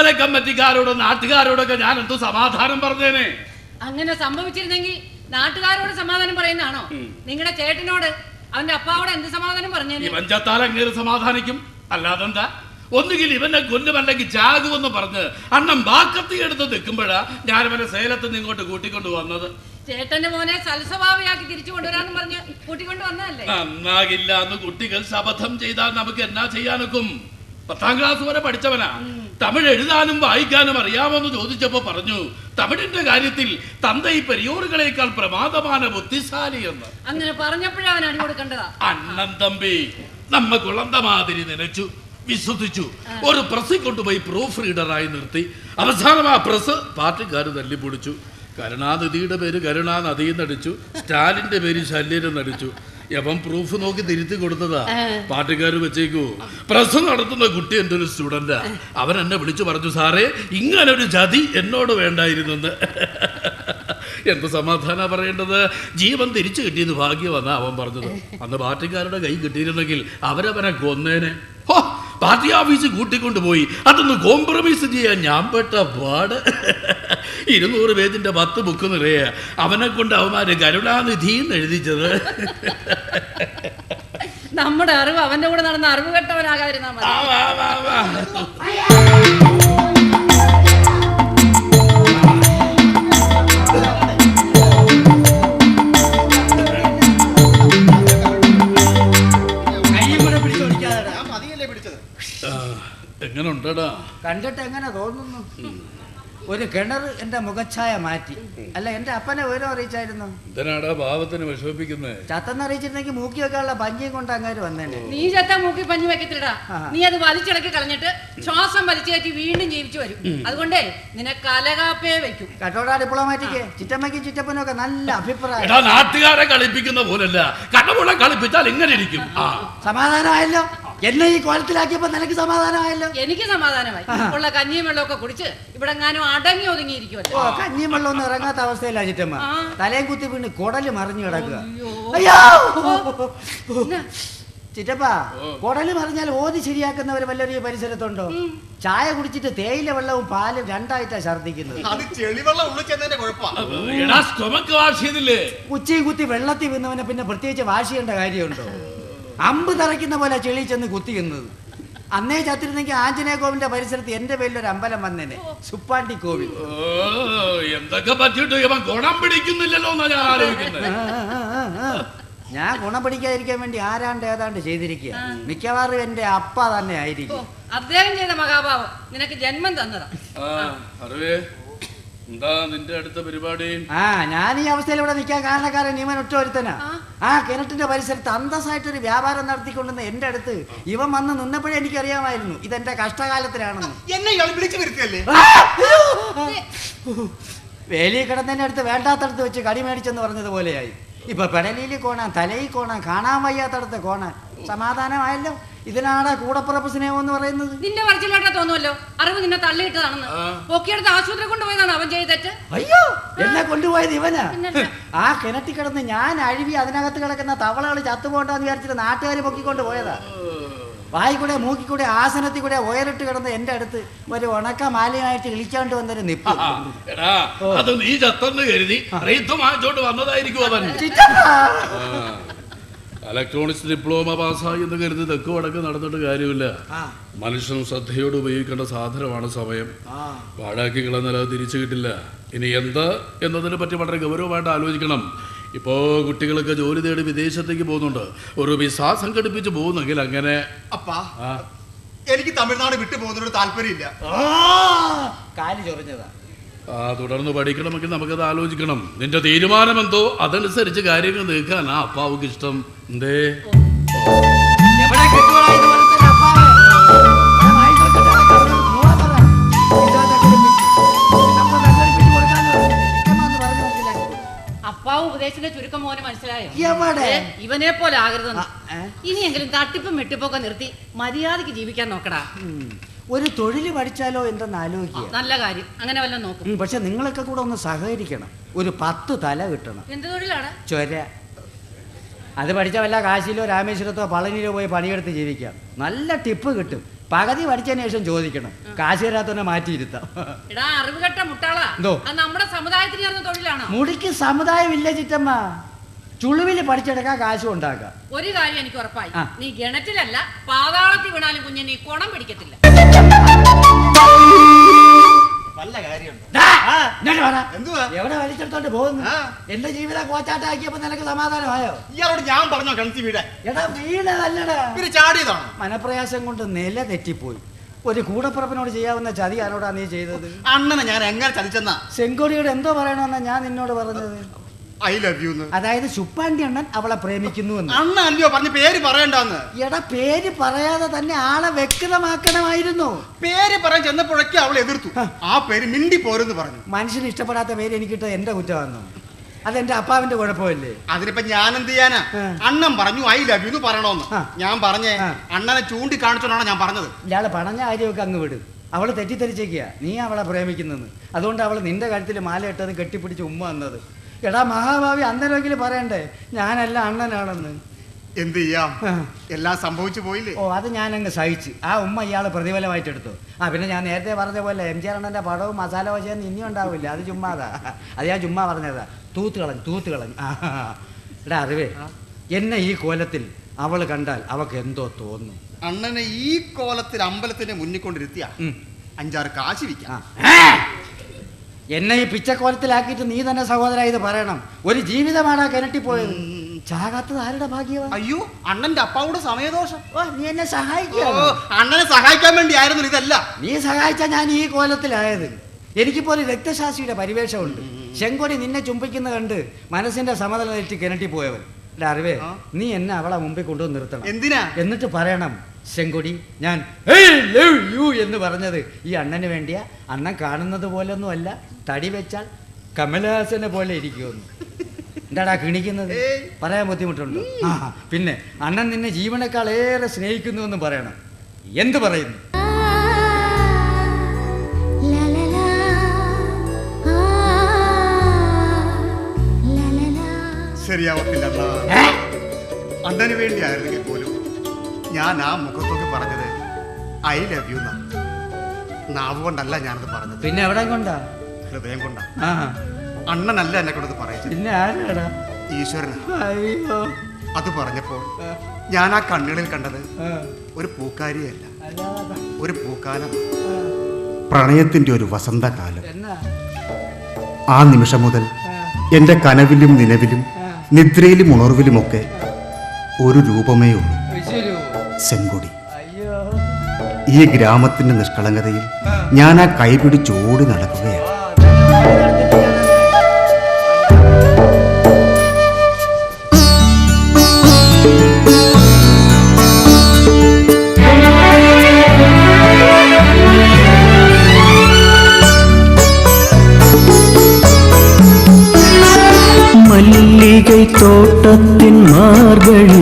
അമ്പല കമ്മിറ്റിക്കാരോടും നാട്ടുകാരോടൊക്കെ ഞാൻ എന്തോ സമാധാനം പറഞ്ഞേനെ? അങ്ങനെ സംഭവിച്ചിരുന്നെങ്കിൽ നാട്ടുകാരോട് സമാധാനം പറയുന്നതാണോ? നിങ്ങളുടെ ചേട്ടനോട് അവന്റെ അപ്പാവോട് എന്ത് സമാധാനം പറഞ്ഞേ പറഞ്ഞേനെ പഞ്ചത്താൽ അങ്ങേര് സമാധാനിക്കും. അല്ലാതെന്താ? ഒന്നുകിൽ ഇവനെ കൊല്ലുമല്ലെങ്കിൽ ചാകുമെന്ന് പറഞ്ഞ് അണ്ണൻ ബാക്കത്തി എടുത്ത് നിൽക്കുമ്പോഴാ ഞാൻ ഇവനെ സേലത്ത് നിന്ന് ഇങ്ങോട്ട് കൂട്ടിക്കൊണ്ടു വന്നത്. ചേട്ടന്റെ മോനെ സൽസ്വഭാവിയാക്കി തിരിച്ചു കൊണ്ടുവരാന്ന് പറഞ്ഞ് കൂട്ടിക്കൊണ്ട് വന്നതല്ലേ? നന്നാകില്ല എന്ന് കുട്ടികൾ ശപഥം ചെയ്താൽ നമുക്ക് എന്നാ ചെയ്യാനൊക്കും? പത്താം ക്ലാസ് വരെ പഠിച്ചവനാ. തമിഴ് എഴുതാനും വായിക്കാനും അറിയാമെന്ന് ചോദിച്ചപ്പോൾ പറഞ്ഞു തമിഴിന്റെ കാര്യത്തിൽ തന്ത പെരിയോറുകളേക്കാൾ പ്രമാദമാണ് ബുദ്ധിശാലി എന്ന്. അങ്ങനെ പറഞ്ഞപ്പോഴേ അവൻ അടി കൊടുക്കേണ്ടതാ. അണ്ണൻ തമ്പി നമ്മ കുളന്ത മാതിരി നനച്ചു വിശ്വസിച്ചു. ഒരു പ്രസ്സിൽ കൊണ്ടുപോയി പ്രൂഫ് റീഡറായി നിർത്തി. അവസാനം ആ പ്രസ് പാർട്ടിക്കാർ തല്ലിപ്പൊടിച്ചു കരുണാനിധിയുടെ പേര് കരുണാനദി എന്നടിച്ചു സ്റ്റാലിന്റെ പേര് ശല്യൻ എന്നടിച്ചു യവൻ പ്രൂഫ് നോക്കി തിരുത്തി കൊടുത്തതാ. പാർട്ടിക്കാർ വെച്ചേക്കൂ. പ്രസ് നടത്തുന്ന കുട്ടി എന്റെ ഒരു സ്റ്റുഡന്റാ അവൻ എന്നെ വിളിച്ചു പറഞ്ഞു സാറേ ഇങ്ങനെ ഒരു ജതി എന്നോട് വേണ്ടായിരുന്നെന്ന്. എന്ത് സമാധാന പറയേണ്ടത്? ജീവൻ തിരിച്ചു കിട്ടിയെന്ന് ഭാഗ്യമെന്നാ അവൻ പറഞ്ഞത്. അന്ന് പാർട്ടിക്കാരുടെ കൈ കിട്ടിയിരുന്നെങ്കിൽ അവരവനെ കൊന്നേനെ. ഹോ, പാർട്ടി ഓഫീസിൽ കൂട്ടിക്കൊണ്ടുപോയി. അതൊന്ന് കോംപ്രമൈസ് ചെയ്യാൻ ഞാൻ പെട്ട പാട്. ഇരുന്നൂറ് പേജിന്റെ പത്ത് ബുക്ക് നിറയെ. അവനെ കൊണ്ട് അവന്മാര് കരുണാനിധി എന്ന് എഴുതിച്ചത്. നമ്മുടെ അറിവ് അവന്റെ കൂടെ നടന്ന അറിവ് കെട്ടവനാകാതിരുന്നാ മതി. എങ്ങനെ ഉണ്ടടാ കണ്ടിട്ട് എങ്ങനെ തോന്നുന്നു? ഒരു കിണർ എന്റെ മുഖച്ഛായ മാറ്റി. അല്ല എന്റെ അപ്പനെ വിവരം അറിയിച്ചായിരുന്നു. എന്തിനാടാ പാവത്തിന് വിഷമിപ്പിക്കുന്നേ? ചത്തെന്ന് അറിയിച്ചിരുന്നെങ്കിൽ മൂക്കി വെക്കാനുള്ള പഞ്ഞിയും കൊണ്ട് അങ്ങനെ വന്നേനെ. നീ ചത്ത മൂക്കി പഞ്ഞി വെക്കത്തില്ലടാ. നീ അത് വലിച്ചിളക്കി കളഞ്ഞിട്ട് ശ്വാസം വലിച്ചു കയറ്റി വീണ്ടും ജീവിച്ചു വരും. അതുകൊണ്ടേ നിന്നെ കലകാപ്പേ വെക്കും കട്ടോടാ ഡിപ്ലോമാറ്റിക്ക് ചിറ്റമ്മയ്ക്കും ചിറ്റപ്പനൊക്കെ നല്ല അഭിപ്രായം. എടാ നാട്ടുകാരെ കളിപ്പിക്കുന്ന പോലല്ല. കളിപ്പിച്ചാൽ ഇങ്ങനെ ഇരിക്കും. സമാധാനമായല്ലോ. എന്നെ ഈ കോലത്തിലാക്കിയപ്പോ നിനക്ക് സമാധാനമായല്ലോ? എനിക്ക് സമാധാനമായി. ഉള്ള കഞ്ഞിയും വെള്ളമൊക്കെ കുടിച്ച് ഇവിടെ ഞാനും അടങ്ങി ഒതുങ്ങിയിരിക്കുമല്ലോ ഓ കഞ്ഞിയും വെള്ളമൊന്നും ഇറങ്ങാത്ത അവസ്ഥയില്ല ചിറ്റമ്മ. തലയും കുത്തി വീണ് കുടൽ മറിഞ്ഞു കിടക്കുക. അയ്യോ. ചിറ്റപ്പ കുടൽ മറിഞ്ഞാൽ ഓതി ശരിയാക്കുന്നവർ വല്ലൊരു ഈ പരിസരത്തുണ്ടോ? ചായ കുടിച്ചിട്ട് തേയില വെള്ളവും പാലും രണ്ടായിട്ടാ ഛർദ്ദിക്കുന്നത്. ചെയ്തില്ലേ? ഉച്ചയും കുത്തി വെള്ളത്തിൽ വീന്നവനെ പിന്നെ പ്രത്യേകിച്ച് വാശിയേണ്ട കാര്യമുണ്ടോ? അമ്പ് തറയ്ക്കുന്ന പോലെ ചെളി ചെന്ന് കുത്തിക്കുന്നത് അന്നേ ചത്തിരുന്നെങ്കിൽ ആഞ്ജനേയ കോവിലിന്റെ പരിസരത്ത് എന്റെ പേരിൽ ഒരു അമ്പലം വന്നേനെ. സുപ്പാണ്ടി കോവിൽ. എന്തൊക്കെ പറ്റിയിട്ട് ഇവൻ ഗുണം പിടിക്കുന്നില്ലല്ലോ എന്നാ ഞാൻ ആലോചിക്കുന്നത്. ഞാൻ ഗുണം പിടിക്കാതിരിക്കാൻ വേണ്ടി ആരാണ്ട് ഏതാണ്ട് ചെയ്തിരിക്കുക. മിക്കവാറും എന്റെ അപ്പ തന്നെ ആയിരിക്കും. അദ്ദേഹം ചെയ്ത മഹാഭാവം. നിനക്ക് ജന്മം തന്നതാ. അറിവേ. എന്താ നിന്റെ അടുത്ത പരിപാടി? ആ ഞാൻ ഈ അവസ്ഥയിൽ ഇവിടെ നിൽക്കാൻ കാരണക്കാരൻ നിയമൻ ഒറ്റ ഒരുത്തനാ. ആ. കിണറ്റിന്റെ പരിസരത്ത് അന്തസ്സായിട്ടൊരു വ്യാപാരം നടത്തിക്കൊണ്ടുവന്ന എന്റെ അടുത്ത് ഇവൻ വന്ന് നിന്നപ്പോഴേ എനിക്കറിയാമായിരുന്നു. ഇതെന്റെ കഷ്ടകാലത്തിലാണെന്ന്. എന്നെ ഇയാൾ വിളിച്ചു വരുത്തല്ലേ! വേലി കിടന്നതിന്റെ അടുത്ത് വേണ്ടാത്തടത്ത് വെച്ച് കടി മേടിച്ചെന്ന് പറഞ്ഞതുപോലെയായി. ഇപ്പൊ പെടലിയിൽ കോണാൻ തലയിൽ കോണാൻ കാണാൻ വയ്യാത്തടത്ത് കോണാൻ. സമാധാനമായല്ലോ. ഇതിനാണ് കൂടപ്പുറപ്പ് സ്നേഹം എന്ന് പറയുന്നത്? നിന്റെ പറച്ചിലോട്ടാ തോന്നുമല്ലോ അറിവ് നിന്നെ തള്ളിയിട്ടതാണെന്ന്. പൊക്കിയെടുത്ത് ആശുപത്രി കൊണ്ടുപോയതാണ് അവൻ ചെയ്ത തെറ്റ്? അയ്യോ എന്നെ കൊണ്ടുപോയത് ഇവന്. ആ കിണറ്റി കിടന്ന് ഞാൻ അഴുവി അതിനകത്ത് കിടക്കുന്ന തവളകൾ ചത്തുപോണ്ടെന്ന് വിചാരിച്ചിട്ട് നാട്ടുകാർ പൊക്കിക്കൊണ്ട് പോയതാ. വായി കൂടെ മൂക്കി കൂടെ ആസനത്തിൽ കൂടെ ഉയരിട്ട് കിടന്ന് എന്റെ അടുത്ത് ഒരു ഉണക്ക മാലിന്യമായിട്ട് ഇളിച്ചോണ്ട് വന്നൊരു നിപ്പ്. അത് നീ ചത്തെന്ന് കരുതി വന്നതായിരിക്കും അവൻ. ഇലക്ട്രോണിക്സ് ഡിപ്ലോമ പാസ്സായി എന്ന് കരുതി തെക്ക് വടക്ക് നടന്നിട്ട് കാര്യമില്ല. മനുഷ്യൻ ശ്രദ്ധയോട് ഉപയോഗിക്കേണ്ട സാധനമാണ് സമയം. പാഴാക്കി കളഞ്ഞാൽ അത് തിരിച്ചു കിട്ടില്ല. ഇനി എന്ത് എന്നതിനെ പറ്റി വളരെ ഗൗരവമായിട്ട് ആലോചിക്കണം. ഇപ്പോ കുട്ടികളൊക്കെ ജോലി തേടി വിദേശത്തേക്ക് പോകുന്നുണ്ട്. ഒരു വിസ സംഘടിപ്പിച്ച് പോകുന്നെങ്കിൽ അങ്ങനെ അപ്പാ. എനിക്ക് തമിഴ്നാട് വിട്ടു പോകുന്നതിനോട് താല്പര്യമില്ല. കാൽ ചൊറിഞ്ഞതാ. ആ തുടർന്ന് പഠിക്കണമെങ്കിൽ നമുക്കത് ആലോചിക്കണം. നിന്റെ തീരുമാനം എന്തോ അതനുസരിച്ച് കാര്യങ്ങൾ നീക്കാനാ അപ്പാവുക്ക് ഇഷ്ടം എന്തേ അപ്പാവ്? ഉപദേശത്തിന്റെ ചുരുക്കം മോനെ മനസ്സിലായോ? എവിടെ? ഏ, ഇവനെ പോലെ ആകരുതെന്ന്. ഇനിയെങ്കിലും തട്ടിപ്പും വെട്ടിപ്പൊക്കെ നിർത്തി മര്യാദയ്ക്ക് ജീവിക്കാൻ നോക്കടാ. ഉം. ഒരു തൊഴിൽ പഠിച്ചാലോ എന്തെന്ന് ആലോചിക്കുക. നല്ല കാര്യം. അങ്ങനെ വല്ലതും നോക്കും. ഉം, പക്ഷെ നിങ്ങളൊക്കെ കൂടെ ഒന്ന് സഹകരിക്കണം. ഒരു പത്ത് തല കിട്ടണം. എന്ത് തൊഴിലാണ്? ചൊര. അത് പഠിച്ച വല്ല കാശിയിലോ രാമേശ്വരത്തോ പളനിയിലോ പോയി പണിയെടുത്ത് ജീവിക്കാം. നല്ല ടിപ്പ് കിട്ടും. പകുതി പഠിച്ചതിന് ശേഷം ചോദിക്കണം. കാശ് തരാത്തവനെ മാറ്റിയിരുത്താം? നമ്മുടെ സമുദായത്തിന് ചേർന്ന തൊഴിലാണോ? മുടിക്ക് സമുദായമില്ല ചിറ്റമ്മ. ചുളുവിൽ പഠിച്ചെടുക്കാൻ കാശും ഉണ്ടാക്കാം ഒരു കാര്യം എനിക്ക് ഉറപ്പായി. നീ ഗണറ്റിലല്ല പാതാളത്തിൽ വീണാലും കുഞ്ഞിനെ നീ കുണം പിടിക്കത്തില്ല. വല്ല കാര്യമുണ്ടോ? എവിടെ വലിച്ചെടുത്തോണ്ട് പോകുന്നു. എന്റെ ജീവിതം കോച്ചാട്ടാക്കിയപ്പോ നിനക്ക് സമാധാനമായോ? ഇയാളോട് ഞാൻ പറഞ്ഞോ കിണത്തി വീട് എടാ വീണതല്ലടാ. പിന്നെ ചാടിയതാണ്? മനപ്രയാസം കൊണ്ട് നില തെറ്റിപ്പോയി. ഒരു കൂടപ്പുറപ്പിനോട് ചെയ്യാവുന്ന ചതി ആരോടാ നീ ചെയ്തത്? അണ്ണനെ ഞാൻ എങ്ങനെ ചതിച്ചെന്നാ? സെങ്കോടിയോട് എന്തോ പറയണമെന്നാ ഞാൻ നിന്നോട് പറഞ്ഞത്? ഐ ലവ് യു അതായത് ശുപ്പാണ്ടി അണ്ണൻ അവളെ പ്രേമിക്കുന്നു എന്ന്. അണ്ണ അല്ലയോ പറഞ്ഞ പേര് പറയണ്ടെന്ന്. എടാ പേര് പറയാതെ തന്നെ ആളെ വ്യക്തമാക്കണമായിരുന്നു. പേര് പറയാൻ ചെന്നപ്പോഴൊക്കെ അവൾ എതിർത്തു. ആ പേര് മിണ്ടി പോരെന്ന് പറഞ്ഞു. മനുഷ്യന് ഇഷ്ടപ്പെടാത്ത പേര് എനിക്ക് എനിക്കിട്ട് എന്റെ കുറ്റമാണെന്നു? അതെന്റെ അപ്പാവിന്റെ കുഴപ്പമല്ലേ? അതിനിപ്പോ ഞാൻ എന്ത് ചെയ്യാനാ അണ്ണൻ പറഞ്ഞു ഐ ലവ് യു എന്ന് പറയണോന്ന്. ഞാൻ പറഞ്ഞേ അണ്ണനെ ചൂണ്ടി ചൂണ്ടിക്കാണിച്ചോണ്ടാണ് ഞാൻ പറഞ്ഞത്. ഇയാൾ പറഞ്ഞ കാര്യമൊക്കെ അങ്ങ് വിടും. അവൾ തെറ്റിദ്ധരിച്ചേക്കുക നീ അവളെ പ്രേമിക്കുന്നെന്ന്. അതുകൊണ്ട് അവൾ നിന്റെ കാര്യത്തിൽ മാല ഇട്ടത് കെട്ടിപ്പിടിച്ച് ഉമ്മ വന്നത്. എടാ മഹാഭാവി അന്നേരമെങ്കിലും പറയണ്ടേ? ഞാനല്ല അണ്ണനാണെന്ന്. എന്ത് ചെയ്യാം? എല്ലാം സംഭവിച്ചു പോയില്ലേ? ഓ അത് ഞാനങ്ങ് സഹിച്ച്. ആ ഉമ്മ ഇയാൾ പ്രതിഫലമായിട്ട് എടുത്തു ആ പിന്നെ ഞാൻ നേരത്തെ പറഞ്ഞ പോലെ എം ജി അണ്ണന്റെ പടവും മസാല വശയൊന്നും ഇനിയും ഉണ്ടാവില്ല. അത് ചുമ്മാതാ. അത് ഞാൻ ചുമ്മാ പറഞ്ഞതാ. തൂത്ത് കളഞ്ഞു തൂത്ത് കളഞ്ഞു ആ, എടാ അറിവേ എന്നെ ഈ കോലത്തിൽ അവൾ കണ്ടാൽ അവക്ക് എന്തോ തോന്നും. അണ്ണനെ ഈ കോലത്തിൽ അമ്പലത്തിന്റെ മുന്നിൽ കൊണ്ടിരുത്തിയ. അഞ്ചാറ് കാശ്. വിൽക്കാം. എന്നെ ഈ പിച്ചക്കോലത്തിലാക്കിയിട്ട് നീ തന്നെ സഹോദര ഇത് പറയണം. ഒരു ജീവിതമാണ് ആ കിണറ്റിപ്പോയത് ചാകാത്തത് ആരുടെ ഭാഗ്യമാണ് അയ്യോ അണ്ണന്റെ അപ്പാവുടെ സമയദോഷം. നീ എന്നെ സഹായിക്കുക അണ്ണനെ സഹായിക്കാൻ വേണ്ടി ആയിരുന്നു ഇതല്ല. നീ സഹായിച്ച ഞാൻ ഈ കോലത്തിലായത്. എനിക്കിപ്പോ ഒരു രക്തശാസ്ത്രിയുടെ പരിവേഷമുണ്ട്. ശങ്കൊടി നിന്നെ ചുംബിക്കുന്ന കണ്ട് മനസ്സിന്റെ സമതല തെറ്റി കിണറ്റി പോയവൻ എടാ അറിവേ നീ എന്നെ അവളെ മുമ്പിൽ കൊണ്ടുവന്ന് നിർത്തണം. എന്തിനാ? എന്നിട്ട് പറയണം ശങ്കൊടി ഞാൻ "Hey, love എന്ന് പറഞ്ഞത് ഈ അണ്ണന് വേണ്ടിയ. അണ്ണൻ കാണുന്നത് പോലൊന്നും അല്ല തടി വെച്ചാൽ കമലഹാസനെ പോലെ ഇരിക്കുമെന്ന്. എന്താടാ കിണിക്കുന്നത് പറയാൻ ബുദ്ധിമുട്ടുണ്ട്? ആ പിന്നെ അണ്ണൻ നിന്നെ ജീവനേക്കാൾ ഏറെ സ്നേഹിക്കുന്നു എന്ന് പറയണം. എന്ത് പറയുന്നു. ശരിയാവത്തില്ല അണ്ണന് വേണ്ടി ആയിരുന്നെങ്കിൽ പോലും ഞാൻ ആ മുഖത്തൊക്കെ പറഞ്ഞത് ഐ ലവ് യു എന്നാ. നാവ് കൊണ്ടല്ല ഞാനത് പറഞ്ഞത്. പിന്നെ എവിടെ കൊണ്ടാ? ഹൃദയം കൊണ്ടാ. ആ അണ്ണനല്ല എന്നെ കൊണ്ടത് പറയുന്നത് പിന്നെ ആരാടാ? ഈശ്വരൻ അയ്യോ. അത് പറഞ്ഞപ്പോൾ ഞാൻ ആ കണ്ണുകളിൽ കണ്ടത് ഒരു പൂക്കാരിയല്ല. ഒരു പൂക്കാലം പ്രണയത്തിന്റെ ഒരു വസന്തകാലം. ആ നിമിഷം മുതൽ എന്റെ എന്റെ കനവിലും നിലവിലും നിദ്രയിലും ഉണർവിലുമൊക്കെ ഒരു രൂപമേ ഉള്ളൂ. സെങ്കൊടി അയ്യോ ഈ ഗ്രാമത്തിന്റെ നിഷ്കളങ്കതയിൽ ഞാൻ ആ കൈപിടിച്ചോടി നടക്കുകയാണ് ആ, மல்லிகை தோட்டத்தின் மார்கழி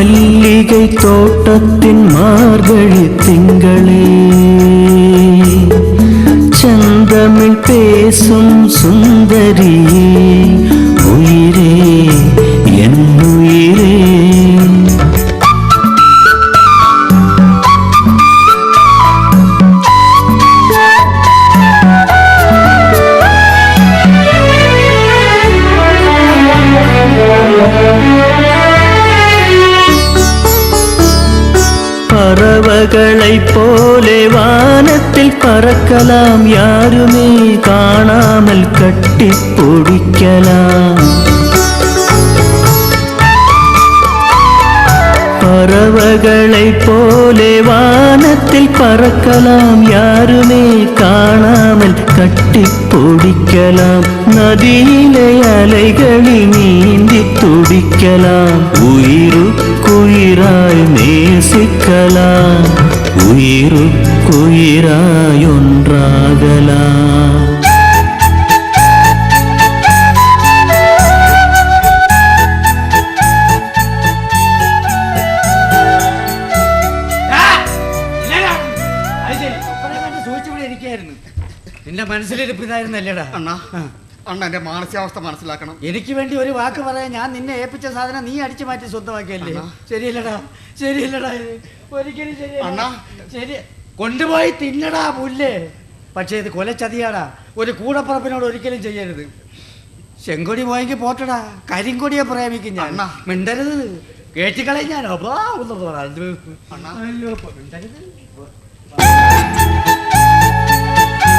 மல்லிகை தோட்டத்தின் மார்கழி திங்கள். பறவைகளைப் போலே வானத்தில் பறக்கலாம். யாருமே காணாமல் கட்டி பிடிக்கலாம். பறவைகளைப் போலே வானத்தில் பறக்கலாம். யாருமே காணாமல் கட்டி பிடிக்கலாம். நதியிலே அலைகளில் நீந்தி துடிக்கலாம் உயிரு குயிராய் நேசிக்கலாம். உயிருக்குயிராய் ஒன்றாகலாம் സൂചിച്ചിവിടെ ഇരിക്കായിരുന്നു നിന്റെ മനസ്സിലിരിപ്പ് ഇതായിരുന്നല്ലേടാ അണ്ണാ അണ്ണ എന്റെ മാനസികാവസ്ഥ മനസ്സിലാക്കണം. എനിക്ക് വേണ്ടി ഒരു വാക്ക് പറയാൻ ഞാൻ നിന്നെ ഏൽപ്പിച്ച സാധനം നീ അടിച്ചു മാറ്റി സ്വന്തമാക്കിയല്ലേ? ശരിയല്ലടാ ശരിയല്ലടാ ഒരിക്കലും ശരിയല്ല. അണ്ണാ. ശരി. കൊണ്ടുപോയി തിന്നടാ പുല്ലേ. പക്ഷേ ഇത് കൊലച്ചതിയാടാ. ഒരു കൂടപ്പറപ്പിനോട് ഒരിക്കലും ചെയ്യരുത്. ചെങ്കൊടി പോയെങ്കിൽ പോട്ടടാ. കരിങ്കൊടിയെ പ്രേമിക്കും ഞാൻ. മിണ്ടരുത്. കേട്ടിക്കളെ ഞാൻ. അപ്പാ, ഒന്ന് പറഞ്ഞു അണ്ണാ. മിണ്ടരുത്.